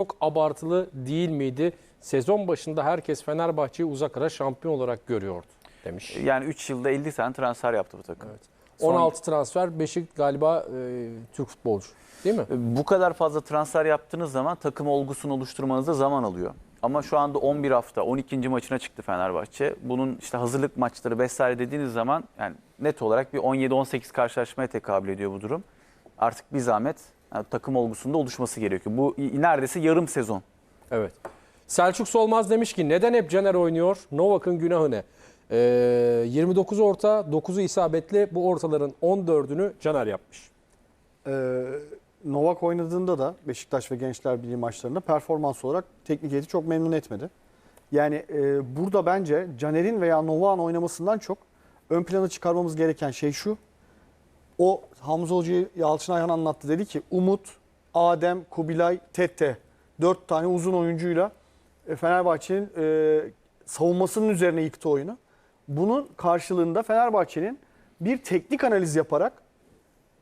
çok abartılı değil miydi? Sezon başında herkes Fenerbahçe'yi uzak ara şampiyon olarak görüyordu demiş. Yani 3 yılda 50 tane transfer yaptı bu takım. Evet. Son- 16 transfer, 5'i galiba e, Türk futbolcu değil mi? Bu kadar fazla transfer yaptığınız zaman takım olgusunu oluşturmanıza zaman alıyor. Ama şu anda 11 hafta 12. maçına çıktı Fenerbahçe. Bunun işte hazırlık maçları vesaire dediğiniz zaman yani net olarak bir 17-18 karşılaşmaya tekabül ediyor bu durum. Artık bir zahmet yani takım olgusunda oluşması gerekiyor. Bu neredeyse yarım sezon. Evet. Selçuk Solmaz demiş ki neden hep Caner oynuyor? Novak'ın günahı ne? Ee, 29 orta, 9'u isabetli. Bu ortaların 14'ünü Caner yapmış. Ee, Novak oynadığında da Beşiktaş ve Gençler Birliği maçlarında performans olarak teknik heyeti çok memnun etmedi. Yani e, burada bence Caner'in veya Novak'ın oynamasından çok ön plana çıkarmamız gereken şey şu. O Hamza Hoca'yı Yalçın Ayhan anlattı. Dedi ki Umut, Adem, Kubilay, Tete. Dört tane uzun oyuncuyla e, Fenerbahçe'nin e, savunmasının üzerine yıktı oyunu. Bunun karşılığında Fenerbahçe'nin bir teknik analiz yaparak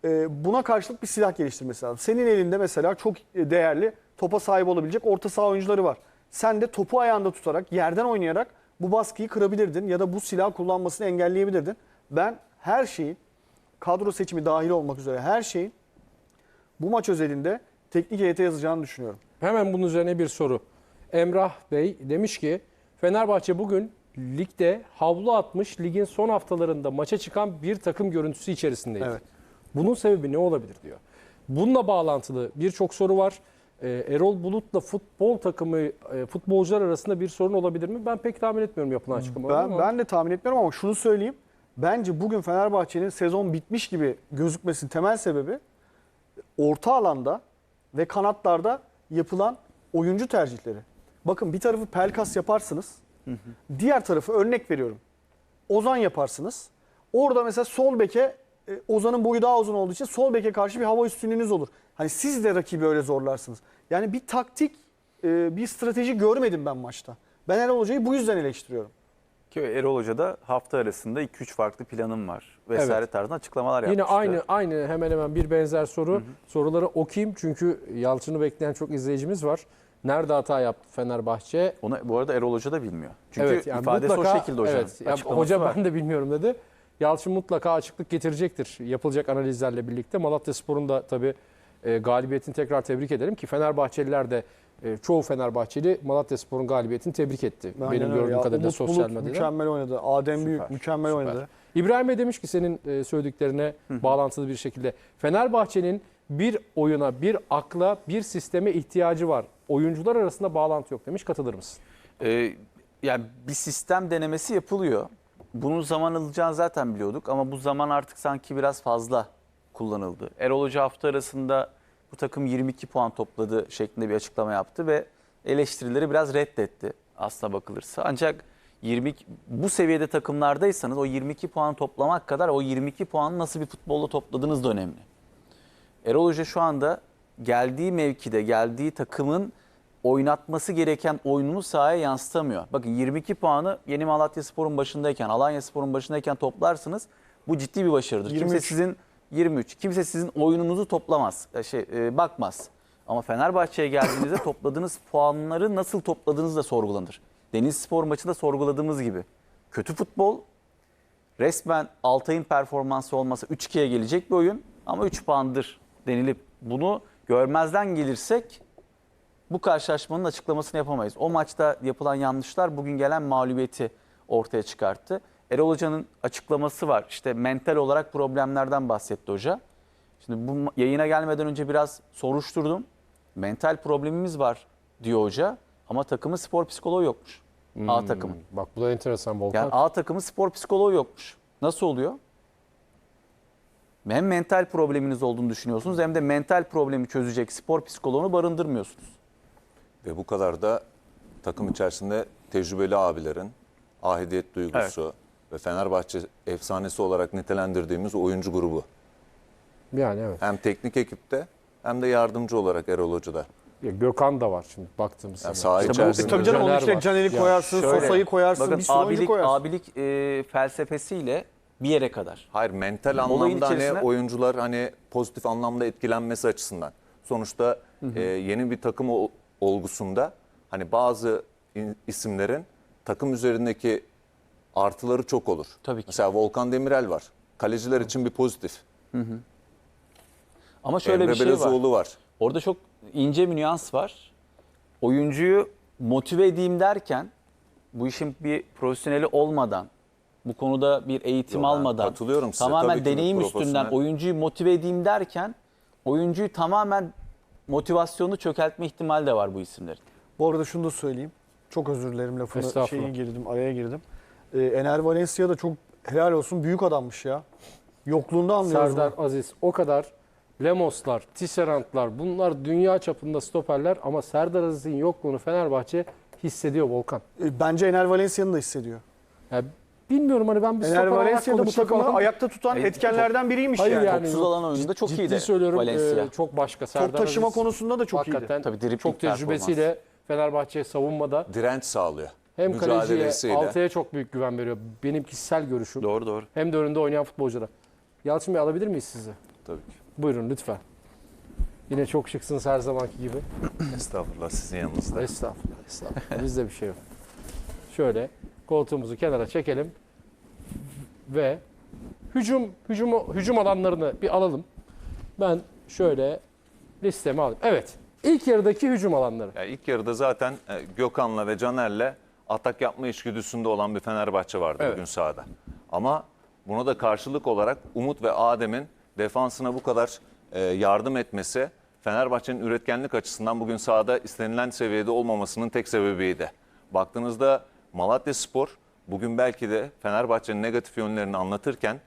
e, buna karşılık bir silah geliştirmesi lazım. Senin elinde mesela çok değerli topa sahip olabilecek orta saha oyuncuları var. Sen de topu ayağında tutarak, yerden oynayarak bu baskıyı kırabilirdin ya da bu silah kullanmasını engelleyebilirdin. Ben her şeyin, kadro seçimi dahil olmak üzere her şeyin bu maç özelinde teknik heyete yazacağını düşünüyorum. Hemen bunun üzerine bir soru. Emrah Bey demiş ki Fenerbahçe bugün ligde havlu atmış ligin son haftalarında maça çıkan bir takım görüntüsü içerisindeydi. Evet. Bunun sebebi ne olabilir diyor. Bununla bağlantılı birçok soru var. Ee, Erol Bulut'la futbol takımı, e, futbolcular arasında bir sorun olabilir mi? Ben pek tahmin etmiyorum yapılan açıklamaları Ben, ama. ben de tahmin etmiyorum ama şunu söyleyeyim. Bence bugün Fenerbahçe'nin sezon bitmiş gibi gözükmesinin temel sebebi orta alanda ve kanatlarda yapılan oyuncu tercihleri. Bakın bir tarafı Pelkas yaparsınız. Diğer tarafı örnek veriyorum. Ozan yaparsınız. Orada mesela sol beke e, Ozan'ın boyu daha uzun olduğu için sol beke karşı bir hava üstünlüğünüz olur. Hani siz de rakibi öyle zorlarsınız. Yani bir taktik, e, bir strateji görmedim ben maçta. Ben Erol Hoca'yı bu yüzden eleştiriyorum. Ki Erol Hoca da hafta arasında 2-3 farklı planım var vesaire Evet. tarzında açıklamalar Yine yapmıştı. aynı aynı hemen hemen bir benzer soru. Soruları okuyayım çünkü Yalçın'ı bekleyen çok izleyicimiz var. Nerede hata yaptı Fenerbahçe? Onu bu arada Erol Hoca da bilmiyor. Çünkü yani ifadesi mutlaka- o şekilde hocanın. Evet, ya Açıklaması hoca var. ben de bilmiyorum dedi. Yalçın mutlaka açıklık getirecektir yapılacak analizlerle birlikte. Malatya Spor'un da tabii e, galibiyetini tekrar tebrik edelim ki Fenerbahçeliler de e, çoğu Fenerbahçeli Malatya Spor'un galibiyetini tebrik etti. Aynen Benim gördüğüm ya. kadarıyla Umut sosyal Bulut medyada. mükemmel oynadı. Adem Süper, Büyük mükemmel süper. oynadı. İbrahim Bey demiş ki senin e, söylediklerine bağlantılı bir şekilde Fenerbahçe'nin bir oyuna, bir akla, bir sisteme ihtiyacı var. Oyuncular arasında bağlantı yok demiş. Katılır mısın? Ee, yani bir sistem denemesi yapılıyor. Bunun zaman alacağını zaten biliyorduk ama bu zaman artık sanki biraz fazla kullanıldı. Erol Hoca hafta arasında bu takım 22 puan topladı şeklinde bir açıklama yaptı ve eleştirileri biraz reddetti aslına bakılırsa. Ancak 20 bu seviyede takımlardaysanız o 22 puan toplamak kadar o 22 puanı nasıl bir futbolla topladığınız da önemli. Erol Hoca şu anda geldiği mevkide, geldiği takımın oynatması gereken oyununu sahaya yansıtamıyor. Bakın 22 puanı Yeni Malatya Spor'un başındayken, Alanya Spor'un başındayken toplarsınız. Bu ciddi bir başarıdır. Kimse 23. sizin 23. Kimse sizin oyununuzu toplamaz. e, Şey e, bakmaz. Ama Fenerbahçe'ye geldiğinizde topladığınız puanları nasıl topladığınız da sorgulanır. Deniz Spor maçında sorguladığımız gibi. Kötü futbol, resmen Altay'ın performansı olmasa 3-2'ye gelecek bir oyun ama 3 puandır denilip bunu görmezden gelirsek bu karşılaşmanın açıklamasını yapamayız. O maçta yapılan yanlışlar bugün gelen mağlubiyeti ortaya çıkarttı. Erol Hoca'nın açıklaması var. İşte mental olarak problemlerden bahsetti hoca. Şimdi bu yayına gelmeden önce biraz soruşturdum. Mental problemimiz var diyor hoca ama takımın spor psikoloğu yokmuş. A takımın. Bak bu da enteresan Volkan. Yani A takımı spor psikoloğu yokmuş. Nasıl oluyor? Hem mental probleminiz olduğunu düşünüyorsunuz hem de mental problemi çözecek spor psikoloğunu barındırmıyorsunuz. Ve bu kadar da takım içerisinde tecrübeli abilerin ahidiyet duygusu ve Fenerbahçe efsanesi olarak nitelendirdiğimiz oyuncu grubu. Yani evet. Hem teknik ekipte hem de yardımcı olarak Erol Hoca'da. Ya Gökhan da var şimdi baktığımız Yani zaman. İşte içerisinde. E tabii canım onun içine. Caner'i Ya koyarsın, Şöyle, Sofa'yı koyarsın, bakın bir sürü abilik, koyarsın. abilik e, felsefesiyle bir yere kadar. Hayır mental Olayın anlamda hani içerisine- oyuncular hani pozitif anlamda etkilenmesi açısından. Sonuçta e, yeni bir takım olgusunda hani bazı in- isimlerin takım üzerindeki artıları çok olur. Tabii ki. Mesela Volkan Demirel var. Kaleciler için bir pozitif. Ama şöyle Emre bir şey var. Belezoğlu var. Orada çok ince bir nüans var. Oyuncuyu motive edeyim derken bu işin bir profesyoneli olmadan bu konuda bir eğitim Yo, almadan katılıyorum size. tamamen Tabii deneyim üstünden oyuncuyu motive edeyim derken oyuncuyu tamamen motivasyonu çökeltme ihtimali de var bu isimlerin. Bu arada şunu da söyleyeyim. Çok özür dilerim lafını Estağfurullah. şeyi girdim, araya girdim. Ee, Ener Valencia da çok helal olsun büyük adammış ya. Yokluğunda anlıyoruz. Serdar bunu. Aziz o kadar Lemoslar, Tisserantlar bunlar dünya çapında stoperler ama Serdar Aziz'in yokluğunu Fenerbahçe hissediyor Volkan. Ee, Bence Ener Valencia'nın da hissediyor. Yani bilmiyorum hani ben bir Ener Valencia da bu takımı olan- ayakta tutan Hayır, etkenlerden biriymiş Hayır yani. yani Topsuz alan oyununda çok ciddi iyiydi söylüyorum Valencia. e, çok başka. Serdar Top taşıma Aziz konusunda da çok iyiydi. hakikaten Tabii dribling çok tecrübesiyle Fenerbahçe savunmada Direnç sağlıyor. Hem kaleciye. Altay'a çok büyük güven veriyor. Benim kişisel görüşüm. Doğru doğru. Hem de önünde oynayan futbolculara. Yalçın Bey alabilir miyiz sizi? Tabii ki. Buyurun lütfen. Yine çok şıksınız her zamanki gibi. Estağfurullah sizin yanınızda. Estağfurullah, estağfurullah. Bizde bir şey yok. Şöyle koltuğumuzu kenara çekelim ve hücum hücum hücum alanlarını bir alalım. Ben şöyle listemi alayım. Evet. İlk yarıdaki hücum alanları. Ya ilk yarıda zaten e, Gökhan'la ve Caner'le atak yapma içgüdüsünde olan bir Fenerbahçe vardı Evet. bugün sahada. Ama buna da karşılık olarak Umut ve Adem'in defansına bu kadar e, yardım etmesi Fenerbahçe'nin üretkenlik açısından bugün sahada istenilen seviyede olmamasının tek sebebiydi. Baktığınızda Malatya Spor bugün belki de Fenerbahçe'nin negatif yönlerini anlatırken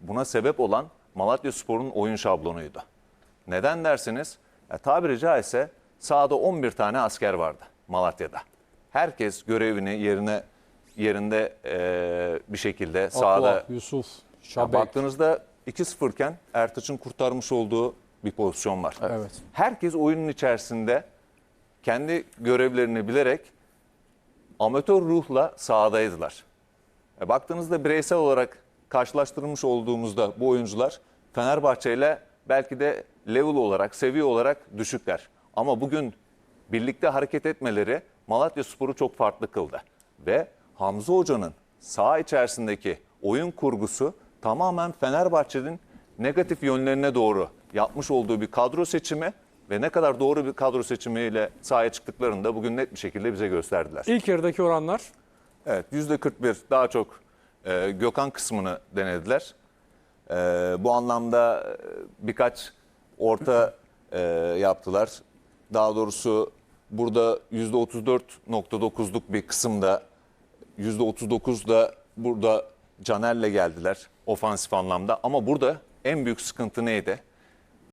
buna sebep olan Malatya Spor'un oyun şablonuydu. Neden derseniz, ya tabiri caizse sahada 11 tane asker vardı Malatya'da. Herkes görevini yerine yerinde eee, bir şekilde sahada Yusuf, Şabek. baktığınızda 2-0 iken Ertaç'ın kurtarmış olduğu bir pozisyon var. Evet. Herkes oyunun içerisinde kendi görevlerini bilerek amatör ruhla sahadaydılar. E, baktığınızda bireysel olarak karşılaştırılmış olduğumuzda bu oyuncular Fenerbahçe ile belki de level olarak, seviye olarak düşükler. Ama bugün birlikte hareket etmeleri Malatya Spor'u çok farklı kıldı. Ve Hamza Hoca'nın saha içerisindeki oyun kurgusu tamamen Fenerbahçe'nin negatif yönlerine doğru yapmış olduğu bir kadro seçimi ve ne kadar doğru bir kadro seçimiyle sahaya çıktıklarını da bugün net bir şekilde bize gösterdiler. İlk yarıdaki oranlar Evet %41 daha çok e, Gökhan kısmını denediler. E, bu anlamda e, birkaç orta e, yaptılar. Daha doğrusu burada %34.9'luk bir kısımda %39 da burada Caner'le geldiler ofansif anlamda. Ama burada en büyük sıkıntı neydi?